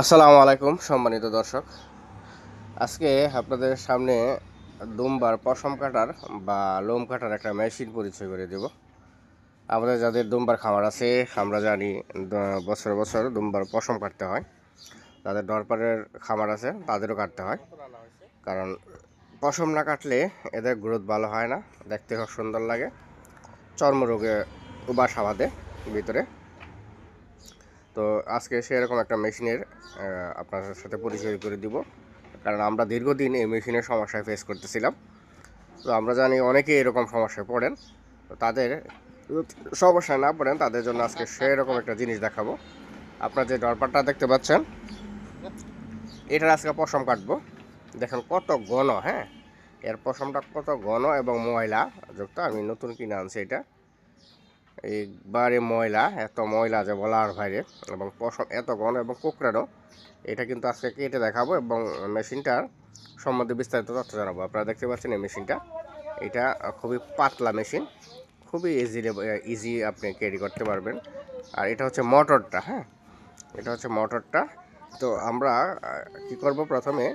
আসসালামু আলাইকুম, সম্মানিত দর্শক। আজকে আপনাদের সামনে দুমবার পশম কাটার বা লোম কাটার একটা মেশিন পরিচয় করে দেব। আমাদের যাদের দুমবার খামার আছে, আমরা জানি বছর বছর দুমবার পশম কাটতে হয়। যাদের দরপারের খামার আছে, তাদেরও কাটতে হয়। কারণ পশম না কাটলে এদের গ্রোথ ভালো হয় না, দেখতে খুব সুন্দর লাগে। চর্মরোগে বাসা বাঁধে ভিতরে। তো আজকে সেরকম একটা মেশিনের আপনাদের সাথে পরিচয় করে দিব। কারণ আমরা দীর্ঘদিন এই মেশিনের সমস্যায় ফেস করতেছিলাম। তো আমরা জানি অনেকে এরকম সমস্যায় পড়েন। তো তাদের সমস্যায় না পড়েন, তাদের জন্য আজকে সেরকম একটা জিনিস দেখাবো। আপনার যে ডরপারটা দেখতে পাচ্ছেন, এটার আজকে পশম কাটবো। দেখেন কত ঘন হ্যাঁ? এর পশমটা কত ঘন এবং ময়লা যুক্ত, আমি নতুন কিনে আনছি এটা। একবারে ময়লা, এত ময়লা যে বলার বাইরে। এবং পশম এত ঘন এবং কোকড়ানো, এটা কিন্তু আজকে কেটে দেখাবো এবং মেশিনটার সম্বন্ধে বিস্তারিত তথ্য জানাব। আপনারা দেখতে পাচ্ছেন এই মেশিনটা। এটা খুবই পাতলা মেশিন, খুবই ইজিলি ইজি আপনি ক্যারি করতে পারবেন। আর এটা হচ্ছে মোটরটা হ্যাঁ? এটা হচ্ছে মোটরটা। তো আমরা কি করব প্রথমে,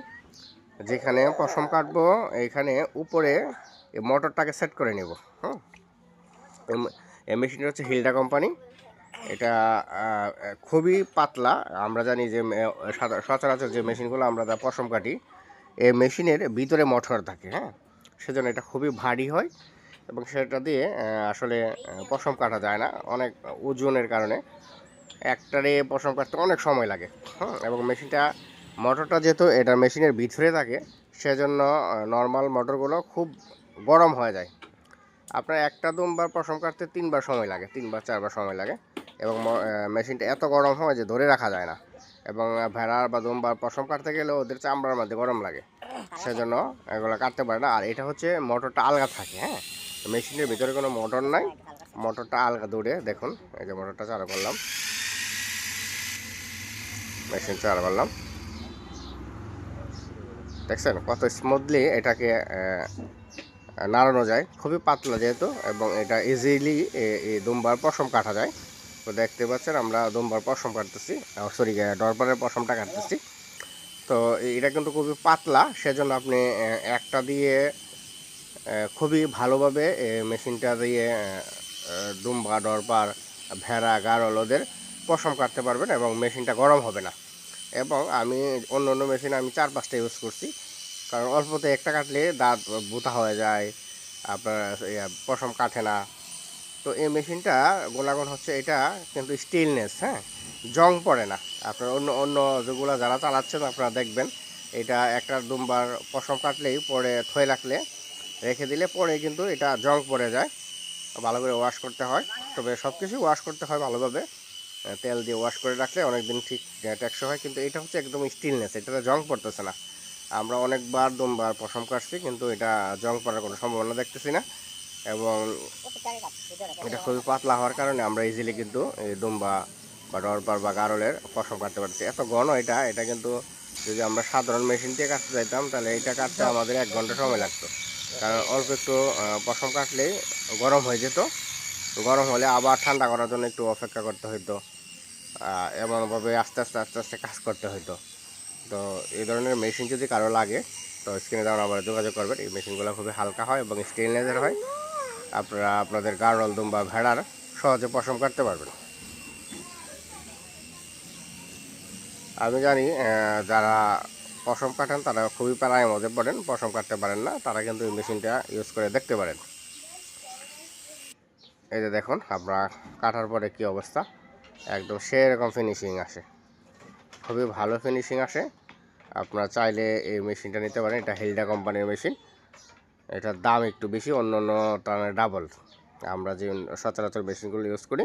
যেখানে পশম কাটবো এইখানে উপরে মোটরটাকে সেট করে নেব এম- এই মেশিনটা হচ্ছে হিলডা কোম্পানি এটা খুবই পাতলা। আমরা জানি যে সচরাচর যে মেশিনগুলো আমরা যা পশম কাটি এই মেশিনের ভিতরে মোটর থাকে হ্যাঁ? সেজন্য এটা খুবই ভারী হয় এবং সেটা দিয়ে আসলে পশম কাটা যায় না। অনেক ওজনের কারণে একটারে পশম কাটতে অনেক সময় লাগে হ্যাঁ এবং মেশিনটা, মোটরটা যেহেতু এটা মেশিনের ভিতরে থাকে, সেজন্য নর্মাল মোটরগুলো খুব গরম হয়ে যায়। আপনার একটা দুমবার পশম কাটতে তিনবার সময় লাগে, তিনবার, চারবার সময় লাগে। এবং মেশিনটা এত গরম হয় যে ধরে রাখা যায় না। এবং ভেড়ার বা দুমবার পশম কাটতে গেলে ওদের চামড়ার মধ্যে গরম লাগে। সেজন্য এগুলো কাটতে পারে না। আর এটা হচ্ছে মোটরটা আলগা থাকে হ্যাঁ? মেশিনের ভিতরে কোনো মোটর নাই। মোটরটা আলগা দূরে, দেখুন, এই যে মোটরটা চালু করলাম। মেশিন চালু করলাম। দেখছেন কত স্মুথলি এটাকে নাড়ানো যায়। খুবই পাতলা যেহেতু, এবং এটা ইজিলি এই দুমবার পশম কাটা যায়। তো দেখতে পাচ্ছেন আমরা দুমবার পশম কাটতেছি। সরি ডরপারের পশমটা কাটতেছি। তো এটা কিন্তু খুবই পাতলা, সেজন্য আপনি একটা দিয়ে খুবই ভালোভাবে মেশিনটা দিয়ে দুম্বা ডরপার ভেড়া, গারল ওদের পশম কাটতে পারবেন এবং মেশিনটা গরম হবে না। এবং আমি অন্য অন্য মেশিন আমি চার পাঁচটা ইউজ করছি। কারণ অল্পতে একটা কাটলে দাঁত বোতা হয়ে যায়, আপনার পশম কাটে না। তো এই মেশিনটা গুণাগুণ হচ্ছে এটা কিন্তু স্টিলনেস হ্যাঁ? জং পড়ে না। আপনার অন্য অন্য যেগুলো যারা চালাচ্ছেন আপনারা দেখবেন, এটা একটা দুমবার পশম কাটলেই পরে থয়ে রাখলে রেখে দিলে পরে কিন্তু এটা জং পড়ে যায়। ভালো করে ওয়াশ করতে হয়। তবে সব কিছু ওয়াশ করতে হয় ভালোভাবে। তেল দিয়ে ওয়াশ করে রাখলে অনেক দিন ঠিক টেকসই হয়, কিন্তু এটা হচ্ছে একদম স্টিলনেস, এটাতে জং পড়তেছে না। আমরা অনেকবার, দুমবার পশম কাটছি কিন্তু এটা জং পড়ার কোনো সম্ভাবনা দেখতেছি না। এবং এটা খুবই পাতলা হওয়ার কারণে আমরা ইজিলি কিন্তু এই দুম্বা বা ডরপার বা গারলের পশম কাটতে পারছি এত ঘন এটা এটা কিন্তু যদি আমরা সাধারণ মেশিন দিয়ে কাটতে যাইতাম, তাহলে এটা কাটতে আমাদের এক ঘণ্টা সময় লাগতো। কারণ অল্প একটু পশম কাটলেই গরম হয়ে যেত। গরম হলে আবার ঠান্ডা করার জন্য একটু অপেক্ষা করতে হতো এমনভাবে আস্তে আস্তে আস্তে আস্তে কাজ করতে হতো তো এই ধরনের মেশিন যদি কারও লাগে, তো স্ক্রিনে দেওয়ার আবার যোগাযোগ করবেন। এই মেশিনগুলো খুবই হালকা হয় এবং স্টেনলেসের হয়। আপনারা আপনাদের গারল দুম বা ভেড়ার সহজে পশম কাটতে পারবেন। আমি জানি যারা পশম কাটান, তারা খুবই প্যারায় মধ্যে পড়েন, পশম কাটতে পারেন না, তারা কিন্তু এই মেশিনটা ইউজ করে দেখতে পারেন। এই যে দেখুন, আমরা কাটার পরে কি অবস্থা? একদম সেরকম ফিনিশিং আসে। খুবই ভালো ফিনিশিং আসে। আপনারা চাইলে এই মেশিনটা নিতে পারেন, এটা হেলডা কোম্পানির মেশিন। এটার দাম একটু বেশি, অন্য অন্য টানের ডাবল আমরা যে সচরাচর মেশিনগুলো ইউজ করি,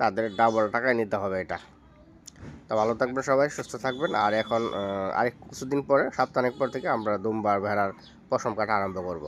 তাদের ডাবল টাকায় নিতে হবে এটা। তো ভালো থাকবেন সবাই, সুস্থ থাকবেন। আর এখন আরেক কিছুদিন পরে সপ্তাহানেক পর থেকে আমরা দুমবার ভেড়ার পশম কাটা আরম্ভ করব।